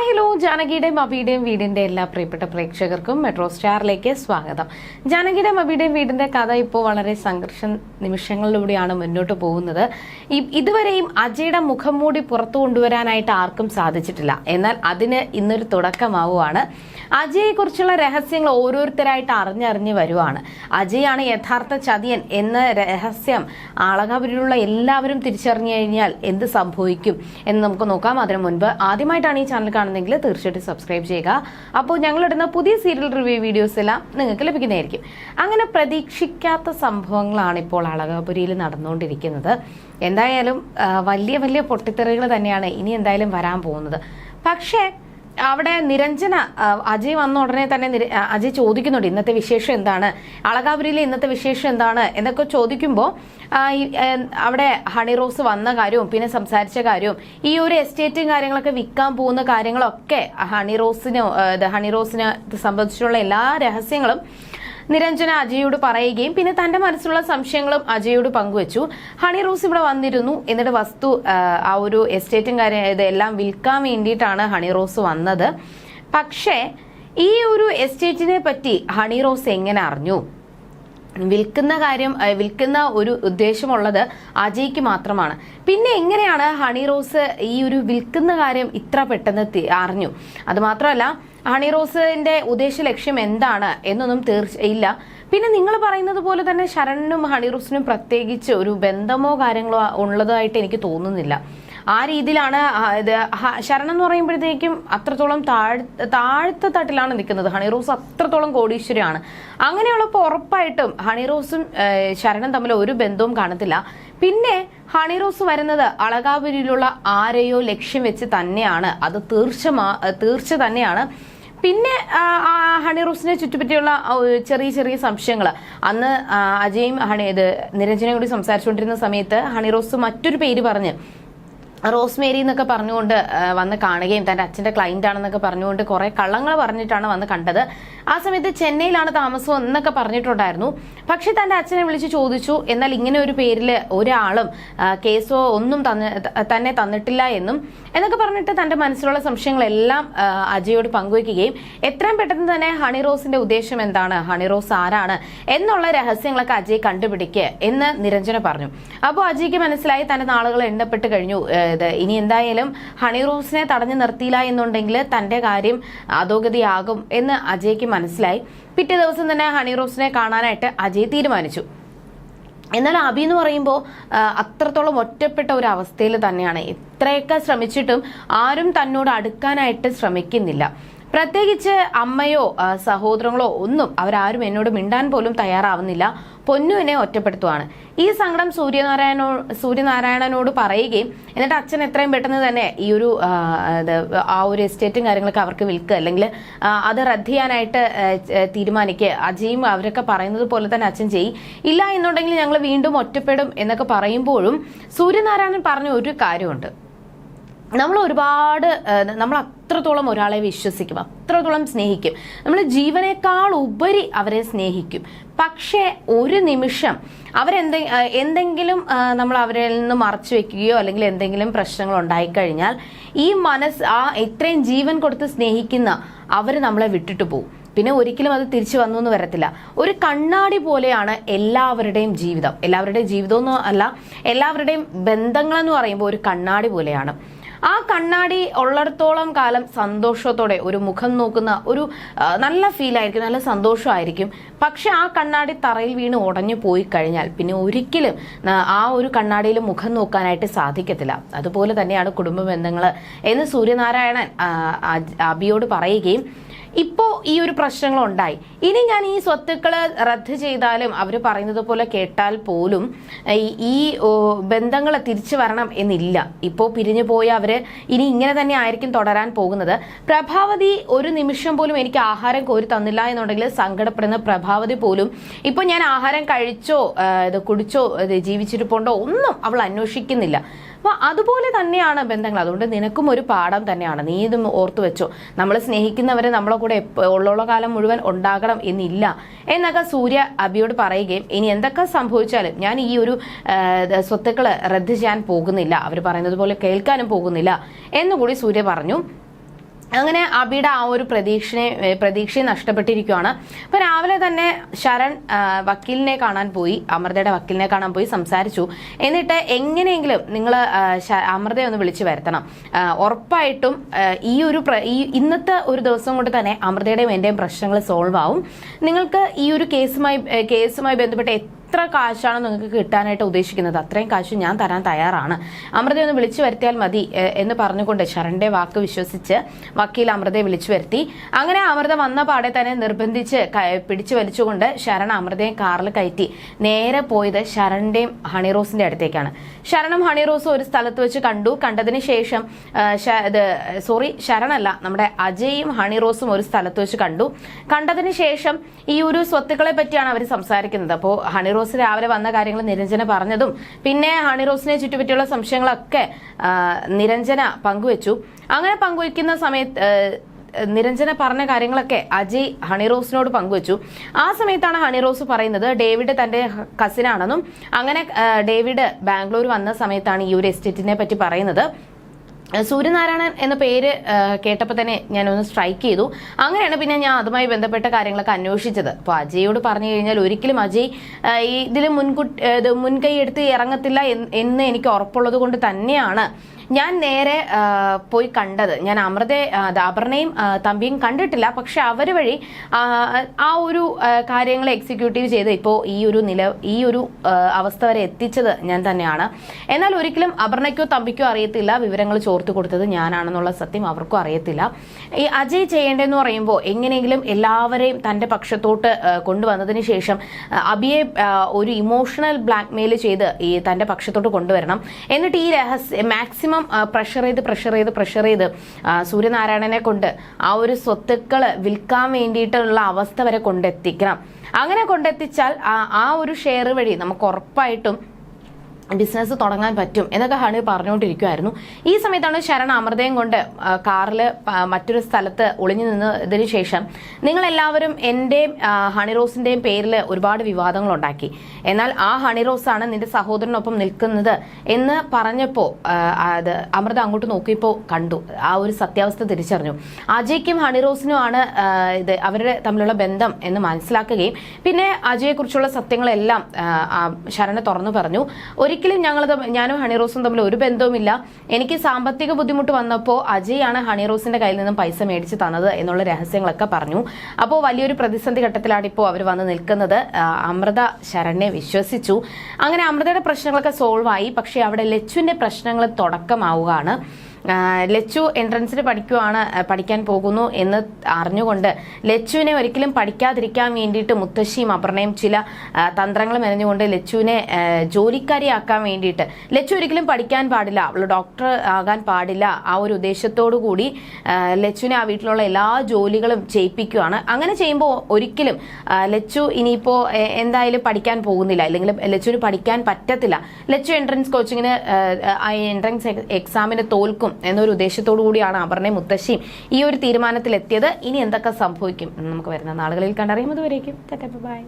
Hi hello ജാനകിയുടെയും അബിയുടെയും വീടിന്റെ എല്ലാ പ്രിയപ്പെട്ട പ്രേക്ഷകർക്കും മെട്രോ സ്റ്റാറിലേക്ക് സ്വാഗതം. ജാനകിയുടെയും അബിയുടെയും വീടിന്റെ കഥ ഇപ്പോൾ വളരെ സംഘർഷ നിമിഷങ്ങളിലൂടെയാണ് മുന്നോട്ട് പോകുന്നത്. ഇതുവരെയും അജയുടെ മുഖം മൂടി പുറത്തു കൊണ്ടുവരാനായിട്ട് ആർക്കും സാധിച്ചിട്ടില്ല. എന്നാൽ അതിന് ഇന്നൊരു തുടക്കമാവുകയാണ് അജയെക്കുറിച്ചുള്ള രഹസ്യങ്ങൾ ഓരോരുത്തരായിട്ട് അറിഞ്ഞറിഞ്ഞ് വരുവാണ്. അജയാണ് യഥാർത്ഥ ചതിയൻ എന്ന രഹസ്യം ആളകാപുരിലുള്ള എല്ലാവരും തിരിച്ചറിഞ്ഞു കഴിഞ്ഞാൽ എന്ത് സംഭവിക്കും എന്ന് നമുക്ക് നോക്കാം. അതിനു മുൻപ് ആദ്യമായിട്ടാണ് ഈ ചാനൽ കാണുന്നതെങ്കിൽ തീർച്ചയായിട്ടും സബ്സ്ക്രൈബ് ചെയ്യുക. അപ്പോൾ ഞങ്ങളിടുന്ന പുതിയ സീരിയൽ റിവ്യൂ വീഡിയോസ് എല്ലാം നിങ്ങൾക്ക് ലഭിക്കുന്നതായിരിക്കും. അങ്ങനെ പ്രതീക്ഷിക്കാത്ത സംഭവങ്ങളാണ് ഇപ്പോൾ അളകാപുരിയിൽ നടന്നുകൊണ്ടിരിക്കുന്നത്. എന്തായാലും വലിയ വലിയ പൊട്ടിത്തെറികൾ തന്നെയാണ് ഇനി എന്തായാലും വരാൻ പോകുന്നത്. പക്ഷേ അവിടെ നിരഞ്ജന അജി അജയ് വന്ന ഉടനെ തന്നെ അജി അജയ് ചോദിക്കുന്നുണ്ട് ഇന്നത്തെ വിശേഷം എന്താണ്? അളകാപുരിയിലെ ഇന്നത്തെ വിശേഷം എന്താണ്? എന്നൊക്കെ ചോദിക്കുമ്പോൾ അവിടെ ഹണി റോസ് വന്ന കാര്യവും പിന്നെ സംസാരിച്ച കാര്യവും ഈ ഒരു എസ്റ്റേറ്റും കാര്യങ്ങളൊക്കെ വിൽക്കാൻ പോകുന്ന കാര്യങ്ങളൊക്കെ ഹണി റോസിന് ഹണി റോസിനെ സംബന്ധിച്ചുള്ള എല്ലാ രഹസ്യങ്ങളും നിരഞ്ജന അജയോട് പറയുകയും പിന്നെ തന്റെ മനസ്സിലുള്ള സംശയങ്ങളും അജയോട് പങ്കുവച്ചു. ഹണി റോസ് ഇവിടെ വന്നിരുന്നു. എന്നിട്ട് വസ്തു ആ, ഒരു എസ്റ്റേറ്റും കാര്യം ഇതെല്ലാം വിൽക്കാൻ വേണ്ടിയിട്ടാണ് ഹണി റോസ് വന്നത്. പക്ഷേ ഈ ഒരു എസ്റ്റേറ്റിനെ പറ്റി ഹണി റോസ് എങ്ങനെ അറിഞ്ഞു? വിൽക്കുന്ന കാര്യം വിൽക്കുന്ന ഒരു ഉദ്ദേശമുള്ളത് അജയ്ക്ക് മാത്രമാണ്. പിന്നെ എങ്ങനെയാണ് ഹണി റോസ് ഈ ഒരു വിൽക്കുന്ന കാര്യം ഇത്ര പെട്ടെന്ന് അറിഞ്ഞു? അത് മാത്രമല്ല ഹണി റോസിന്റെ ഉദ്ദേശ ലക്ഷ്യം എന്താണ് എന്നൊന്നും തീർച്ച ഇല്ല. പിന്നെ നിങ്ങൾ പറയുന്നത് പോലെ തന്നെ ശരണിനും ഹണി റോസിനും പ്രത്യേകിച്ച് ഒരു ബന്ധമോ കാര്യങ്ങളോ ഉള്ളതായിട്ട് എനിക്ക് തോന്നുന്നില്ല. ആ രീതിയിലാണ് ഇത് ശരണം എന്ന് പറയുമ്പോഴത്തേക്കും അത്രത്തോളം താഴ് താഴ്ത്ത തട്ടിലാണ് നിൽക്കുന്നത്. ഹണി റോസ് അത്രത്തോളം കോടീശ്വരിയാണ്. അങ്ങനെയുള്ളപ്പോൾ ഉറപ്പായിട്ടും ഹണി റോസും ശരണം തമ്മിൽ ഒരു ബന്ധവും കാണത്തില്ല. പിന്നെ ഹണി റോസ് വരുന്നത് അളകാപുരിയിലുള്ള ആരെയോ ലക്ഷ്യം വെച്ച് തന്നെയാണ്. അത് തീർച്ച തീർച്ച തന്നെയാണ്. പിന്നെ ഹണി റോസിനെ ചുറ്റുപറ്റിയുള്ള ചെറിയ ചെറിയ സംശയങ്ങൾ അന്ന് അജയും ഹണി ഇത് നിരഞ്ജനെ കൂടി സംസാരിച്ചുകൊണ്ടിരുന്ന സമയത്ത് ഹണി റോസ് മറ്റൊരു പേര് പറഞ്ഞ് റോസ്മേരി എന്നൊക്കെ പറഞ്ഞുകൊണ്ട് വന്ന് കാണുകയും തന്റെ അച്ഛന്റെ ക്ലൈന്റ് ആണെന്നൊക്കെ പറഞ്ഞുകൊണ്ട് കുറെ കള്ളങ്ങൾ പറഞ്ഞിട്ടാണ് വന്ന് കണ്ടത്. ആ സമയത്ത് ചെന്നൈയിലാണ് താമസം എന്നൊക്കെ പറഞ്ഞിട്ടുണ്ടായിരുന്നു. പക്ഷെ തന്റെ അച്ഛനെ വിളിച്ച് ചോദിച്ചു എന്നാൽ ഇങ്ങനെ ഒരു പേരിൽ ഒരാളും കേസോ ഒന്നും തന്ന് തന്നെ തന്നിട്ടില്ല എന്നും എന്നൊക്കെ പറഞ്ഞിട്ട് തന്റെ മനസ്സിലുള്ള സംശയങ്ങളെല്ലാം അജയോട് പങ്കുവെക്കുകയും എത്രയും പെട്ടെന്ന് തന്നെ ഹണി റോസിന്റെ ഉദ്ദേശം എന്താണ്? ഹണി റോസ് ആരാണ്? എന്നുള്ള രഹസ്യങ്ങളൊക്കെ അജയ് കണ്ടുപിടിക്കുക എന്ന് നിരഞ്ജന പറഞ്ഞു. അപ്പോൾ അജയ്ക്ക് മനസ്സിലായി തന്റെ നാളുകൾ എണ്ണപ്പെട്ട് കഴിഞ്ഞു. ഇത് ഇനി എന്തായാലും ഹണി റോസിനെ തടഞ്ഞു നിർത്തിയില്ല എന്നുണ്ടെങ്കിൽ തന്റെ കാര്യം അധോഗതിയാകും എന്ന് അജയ്ക്ക് മനസ്സിലായി. പിറ്റേ ദിവസം തന്നെ ഹണി റോസിനെ കാണാനായിട്ട് അജയ് തീരുമാനിച്ചു. എന്നാൽ അബി എന്ന് പറയുമ്പോൾ അത്രത്തോളം ഒറ്റപ്പെട്ട ഒരു അവസ്ഥയിൽ തന്നെയാണ്. എത്രയൊക്കെ ശ്രമിച്ചിട്ടും ആരും തന്നോട് അടുക്കാനായിട്ട് ശ്രമിക്കുന്നില്ല. പ്രത്യേകിച്ച് അമ്മയോ സഹോദരങ്ങളോ ഒന്നും അവരാരും എന്നോട് മിണ്ടാൻ പോലും തയ്യാറാവുന്നില്ല. പൊന്നു എന്നെ ഒറ്റപ്പെടുത്തുവാണ്. ഈ സങ്കടം സൂര്യനാരായണോ സൂര്യനാരായണനോട് പറയുകയും എന്നിട്ട് അച്ഛൻ എത്രയും പെട്ടെന്ന് തന്നെ ഈ ഒരു ആ, ഒരു എസ്റ്റേറ്റും കാര്യങ്ങളൊക്കെ അവർക്ക് വിൽക്കുക. അല്ലെങ്കിൽ അത് റദ്ദ് ചെയ്യാനായിട്ട് തീരുമാനിക്കുക. അജയും അവരൊക്കെ പറയുന്നത് പോലെ തന്നെ അച്ഛൻ ചെയ്യും. ഇല്ല എന്നുണ്ടെങ്കിൽ ഞങ്ങൾ വീണ്ടും ഒറ്റപ്പെടും എന്നൊക്കെ പറയുമ്പോഴും സൂര്യനാരായണൻ പറഞ്ഞ ഒരു കാര്യമുണ്ട്. നമ്മൾ ഒരുപാട് നമ്മൾ അത്രത്തോളം ഒരാളെ വിശ്വസിക്കും അത്രത്തോളം സ്നേഹിക്കും. നമ്മൾ ജീവനേക്കാൾ ഉപരി അവരെ സ്നേഹിക്കും. പക്ഷേ ഒരു നിമിഷം അവരെന്തെ എന്തെങ്കിലും നമ്മൾ അവരിൽ നിന്ന് മറച്ചു വെക്കുകയോ അല്ലെങ്കിൽ എന്തെങ്കിലും പ്രശ്നങ്ങൾ ഉണ്ടായിക്കഴിഞ്ഞാൽ ഈ മനസ്സ് ആ ഇത്രയും ജീവൻ കൊടുത്ത് സ്നേഹിക്കുന്ന അവർ നമ്മളെ വിട്ടിട്ട് പോകും പിന്നെ ഒരിക്കലും അത് തിരിച്ചു വന്നു എന്ന് വരത്തില്ല. ഒരു കണ്ണാടി പോലെയാണ് എല്ലാവരുടെയും ജീവിതം. എല്ലാവരുടെയും ജീവിതമൊന്നും അല്ല എല്ലാവരുടെയും ബന്ധങ്ങളെന്ന് പറയുമ്പോൾ ഒരു കണ്ണാടി പോലെയാണ്. ആ കണ്ണാടി ഉള്ളിടത്തോളം കാലം സന്തോഷത്തോടെ ഒരു മുഖം നോക്കുന്ന ഒരു നല്ല ഫീൽ ആയിരിക്കും നല്ല സന്തോഷമായിരിക്കും. പക്ഷെ ആ കണ്ണാടി തറയിൽ വീണ് ഉടഞ്ഞു പോയി കഴിഞ്ഞാൽ പിന്നെ ഒരിക്കലും ആ ഒരു കണ്ണാടിയിൽ മുഖം നോക്കാനായിട്ട് സാധിക്കത്തില്ല. അതുപോലെ തന്നെയാണ് കുടുംബ ബന്ധങ്ങൾ എന്ന് സൂര്യനാരായണൻ അബിയോട് പറയുകയും ഇപ്പോ ഈ ഒരു പ്രശ്നങ്ങളുണ്ടായി. ഇനി ഞാൻ ഈ സ്വത്തുക്കൾ റദ്ദ് ചെയ്താലും അവർ പറയുന്നത് പോലെ കേട്ടാൽ പോലും ഈ- ബന്ധങ്ങൾ തിരിച്ചു വരണം എന്നില്ല. ഇപ്പോൾ പിരിഞ്ഞു പോയ അവർ ഇനി ഇങ്ങനെ തന്നെ ആയിരിക്കും തുടരാൻ പോകുന്നത്. പ്രഭാവതി ഒരു നിമിഷം പോലും എനിക്ക് ആഹാരം കോരി തന്നില്ല എന്നുണ്ടെങ്കിൽ സങ്കടപ്പെടുന്ന പ്രഭാവതി പോലും ഇപ്പോൾ ഞാൻ ആഹാരം കഴിച്ചോ ഇത് കുടിച്ചോ ഇത് ഒന്നും അവൾ അന്വേഷിക്കുന്നില്ല. അപ്പൊ അതുപോലെ തന്നെയാണ് ബന്ധങ്ങൾ. അതുകൊണ്ട് നിനക്കും ഒരു പാഠം തന്നെയാണ്. നീ ഇതും ഓർത്തു വെച്ചോ. നമ്മൾ സ്നേഹിക്കുന്നവരെ നമ്മളെ കൂടെ ഉള്ള കാലം മുഴുവൻ ഉണ്ടാകണം എന്നില്ല. എന്നൊക്കെ സൂര്യ അബിയോട് പറയുകയും ഇനി എന്തൊക്കെ സംഭവിച്ചാലും ഞാൻ ഈ ഒരു സ്വത്തുക്കൾ റദ്ദ് ചെയ്യാൻ പോകുന്നില്ല. അവർ പറയുന്നത് പോലെ കേൾക്കാനും പോകുന്നില്ല. എന്നുകൂടി സൂര്യ പറഞ്ഞു. അങ്ങനെ അബിയുടെ ആ ഒരു പ്രതീക്ഷനെ പ്രതീക്ഷയെ നഷ്ടപ്പെട്ടിരിക്കുകയാണ് അപ്പൊ രാവിലെ തന്നെ ശരൺ വക്കീലിനെ കാണാൻ പോയി അമൃതയുടെ വക്കീലിനെ കാണാൻ പോയി സംസാരിച്ചു. എന്നിട്ട് എങ്ങനെയെങ്കിലും നിങ്ങൾ അമൃതയെ ഒന്ന് വിളിച്ചു വരുത്തണം. ഉറപ്പായിട്ടും ഈ ഒരു ഈ ഇന്നത്തെ ഒരു ദിവസം കൊണ്ട് തന്നെ അമൃതയുടെയും എന്റെയും പ്രശ്നങ്ങൾ സോൾവ് ആവും. നിങ്ങൾക്ക് ഈ ഒരു കേസുമായി കേസുമായി ബന്ധപ്പെട്ട് എത്ര കാശാണ് നിങ്ങൾക്ക് കിട്ടാനായിട്ട് ഉദ്ദേശിക്കുന്നത്? അത്രയും കാശ് ഞാൻ തരാൻ തയ്യാറാണ്. അമൃതയെ ഒന്ന് വിളിച്ചു വരുത്തിയാൽ മതി എന്ന് പറഞ്ഞുകൊണ്ട് ശരണിന്റെ വാക്ക് വിശ്വസിച്ച് വക്കീൽ അമൃതയെ വിളിച്ചു വരുത്തി. അങ്ങനെ അമൃത വന്ന പാടെ തന്നെ നിർബന്ധിച്ച് പിടിച്ചു വലിച്ചുകൊണ്ട് ശരൺ അമൃതയെ കാറിൽ കയറ്റി. നേരെ പോയത് ശരണിന്റെയും ഹണിറോസിന്റെ അടുത്തേക്കാണ്. ശരണും ഹണിറോസും ഒരു സ്ഥലത്ത് വെച്ച് കണ്ടു. കണ്ടതിന് ശേഷം സോറി ശരണല്ല നമ്മുടെ അജയും ഹണിറോസും ഒരു സ്ഥലത്ത് വെച്ച് കണ്ടു. കണ്ടതിന് ശേഷം ഈ ഒരു സ്വത്തുക്കളെ പറ്റിയാണ് അവർ സംസാരിക്കുന്നത്. അപ്പോൾ ഹണിറോസ് രാവിലെ വന്ന കാര്യങ്ങൾ നിരഞ്ജന പറഞ്ഞതും. പിന്നെ ഹണിറോസിനെ ചുറ്റുപറ്റിയുള്ള സംശയങ്ങളൊക്കെ നിരഞ്ജന പങ്കുവച്ചു. അങ്ങനെ പങ്കുവയ്ക്കുന്ന സമയത്ത് നിരഞ്ജന പറഞ്ഞ കാര്യങ്ങളൊക്കെ അജയ് ഹണിറോസിനോട് പങ്കുവച്ചു. ആ സമയത്താണ് ഹണിറോസ് പറയുന്നത് ഡേവിഡ് തന്റെ കസിനാണെന്നും അങ്ങനെ ഡേവിഡ് ബാംഗ്ലൂർ വന്ന സമയത്താണ് ഈ ഒരു എസ്റ്റേറ്റിനെ പറ്റി പറയുന്നത്. സൂര്യനാരായണൻ എന്ന പേര് കേട്ടപ്പോൾ തന്നെ ഞാനൊന്ന് സ്ട്രൈക്ക് ചെയ്തു. അങ്ങനെയാണ് പിന്നെ ഞാൻ അതുമായി ബന്ധപ്പെട്ട കാര്യങ്ങളൊക്കെ അന്വേഷിച്ചത്. അപ്പോൾ അജയോട് പറഞ്ഞു കഴിഞ്ഞാൽ ഒരിക്കലും അജയ് ഇതിൽ മുൻകൂട്ടി മുൻകൈ എടുത്ത് ഇറങ്ങത്തില്ല എന്ന് എനിക്ക് ഉറപ്പുള്ളത് കൊണ്ട് തന്നെയാണ്. ഞാൻ നേരെ പോയി കണ്ടത്. ഞാൻ അമൃത അപർണയും ആ, തമ്പിയും കണ്ടിട്ടില്ല. പക്ഷെ അവർ വഴി ആ, ഒരു കാര്യങ്ങൾ എക്സിക്യൂട്ടീവ് ചെയ്ത് ഇപ്പോൾ ഈ ഒരു നില ഈ ഒരു അവസ്ഥ വരെ എത്തിച്ചത് ഞാൻ തന്നെയാണ്. എന്നാൽ ഒരിക്കലും അപർണയ്ക്കോ തമ്പിക്കോ അറിയത്തില്ല. വിവരങ്ങൾ ചോർത്തു കൊടുത്തത് ഞാനാണെന്നുള്ള സത്യം അവർക്കും അറിയത്തില്ല. ഈ അജയ് ചെയ്യേണ്ടതെന്ന് പറയുമ്പോൾ എങ്ങനെയെങ്കിലും എല്ലാവരെയും തന്റെ പക്ഷത്തോട്ട് കൊണ്ടുവന്നതിന് ശേഷം അബിയെ ഒരു ഇമോഷണൽ ബ്ലാക്ക്മെയിൽ ചെയ്ത് ഈ തന്റെ പക്ഷത്തോട്ട് കൊണ്ടുവരണം. എന്നിട്ട് ഈ രഹസ്യ മാക്സിമം പ്രഷർ ചെയ്ത് പ്രഷർ ചെയ്ത് പ്രഷർ ചെയ്ത് സൂര്യനാരായണനെ കൊണ്ട് ആ ഒരു സ്വത്തുക്കൾ വിൽക്കാൻ വേണ്ടിയിട്ടുള്ള അവസ്ഥ വരെ കൊണ്ടെത്തിക്കണം. അങ്ങനെ കൊണ്ടെത്തിച്ചാൽ ആ ഒരു ഷെയർ വഴി നമുക്ക് ഉറപ്പായിട്ടും ബിസിനസ് തുടങ്ങാൻ പറ്റും എന്നൊക്കെ ഹണി പറഞ്ഞുകൊണ്ടിരിക്കുമായിരുന്നു ഈ സമയത്താണ് ശരണ അമൃതയും കൊണ്ട് കാറിൽ മറ്റൊരു സ്ഥലത്ത് ഒളിഞ്ഞു നിന്നതിന് ശേഷം നിങ്ങളെല്ലാവരും എന്റെയും ഹണി റോസിന്റെയും പേരിൽ ഒരുപാട് വിവാദങ്ങൾ ഉണ്ടാക്കി എന്നാൽ ആ ഹണി റോസാണ് നിന്റെ സഹോദരനൊപ്പം നിൽക്കുന്നത് എന്ന് പറഞ്ഞപ്പോൾ അത് അമൃത അങ്ങോട്ട് നോക്കിയപ്പോൾ കണ്ടു. ആ ഒരു സത്യാവസ്ഥ തിരിച്ചറിഞ്ഞു. അജയ്ക്കും ഹണി റോസിനുമാണ് ഇത് അവരുടെ തമ്മിലുള്ള ബന്ധം എന്ന് മനസ്സിലാക്കുകയും പിന്നെ അജയെക്കുറിച്ചുള്ള സത്യങ്ങളെല്ലാം ശരണ തുറന്നു പറഞ്ഞു. ഒരിക്കലും ഞങ്ങൾ ഞാനും ഹണിറോസും തമ്മിൽ ഒരു ബന്ധവുമില്ല. എനിക്ക് സാമ്പത്തിക ബുദ്ധിമുട്ട് വന്നപ്പോൾ അജയാണ് ഹണിറോസിന്റെ കയ്യിൽ നിന്നും പൈസ മേടിച്ച് തന്നത് എന്നുള്ള രഹസ്യങ്ങളൊക്കെ പറഞ്ഞു. അപ്പോൾ വലിയൊരു പ്രതിസന്ധി ഘട്ടത്തിലാണ് ഇപ്പോൾ അവർ വന്ന് നിൽക്കുന്നത്. അമൃത ശരണ്യെ വിശ്വസിച്ചു. അങ്ങനെ അമൃതയുടെ പ്രശ്നങ്ങളൊക്കെ സോൾവ് ആയി പക്ഷേ അവിടെ ലച്ചുവിന്റെ പ്രശ്നങ്ങൾ തുടക്കമാവുകയാണ്. ലച്ചു എൻട്രൻസിന് പഠിക്കുവാണ് പഠിക്കാൻ പോകുന്നു എന്ന് അറിഞ്ഞുകൊണ്ട് ലച്ചുവിനെ ഒരിക്കലും പഠിക്കാതിരിക്കാൻ വേണ്ടിയിട്ട് മുത്തശ്ശിയും അപർണയും ചില തന്ത്രങ്ങൾ മെനഞ്ഞുകൊണ്ട് ലച്ചുവിനെ ജോലിക്കാരിയാക്കാൻ വേണ്ടിയിട്ട്. ലച്ചു ഒരിക്കലും പഠിക്കാൻ പാടില്ല. അവൾ ഡോക്ടർ ആകാൻ പാടില്ല. ആ ഒരു ഉദ്ദേശത്തോടു കൂടി ലച്ചുവിനെ ആ വീട്ടിലുള്ള എല്ലാ ജോലികളും ചെയ്യിപ്പിക്കുവാണ്. അങ്ങനെ ചെയ്യുമ്പോൾ ഒരിക്കലും ലച്ചു ഇനിയിപ്പോൾ എന്തായാലും പഠിക്കാൻ പോകുന്നില്ല. അല്ലെങ്കിൽ ലച്ചുവിന് പഠിക്കാൻ പറ്റത്തില്ല. ലച്ചു എൻട്രൻസ് കോച്ചിങ്ങിന് ആ എൻട്രൻസ് എക്സാമിന് തോൽക്കും. എന്നൊരു ഉദ്ദേശത്തോടു കൂടിയാണ് അപർണയും മുത്തശ്ശിയും ഈ ഒരു തീരുമാനത്തിലെത്തിയത്. ഇനി എന്തൊക്കെ സംഭവിക്കും എന്ന് നമുക്ക് വരുന്ന നാളുകളിൽ കണ്ടറിയും അതുവരേക്കും ബൈ.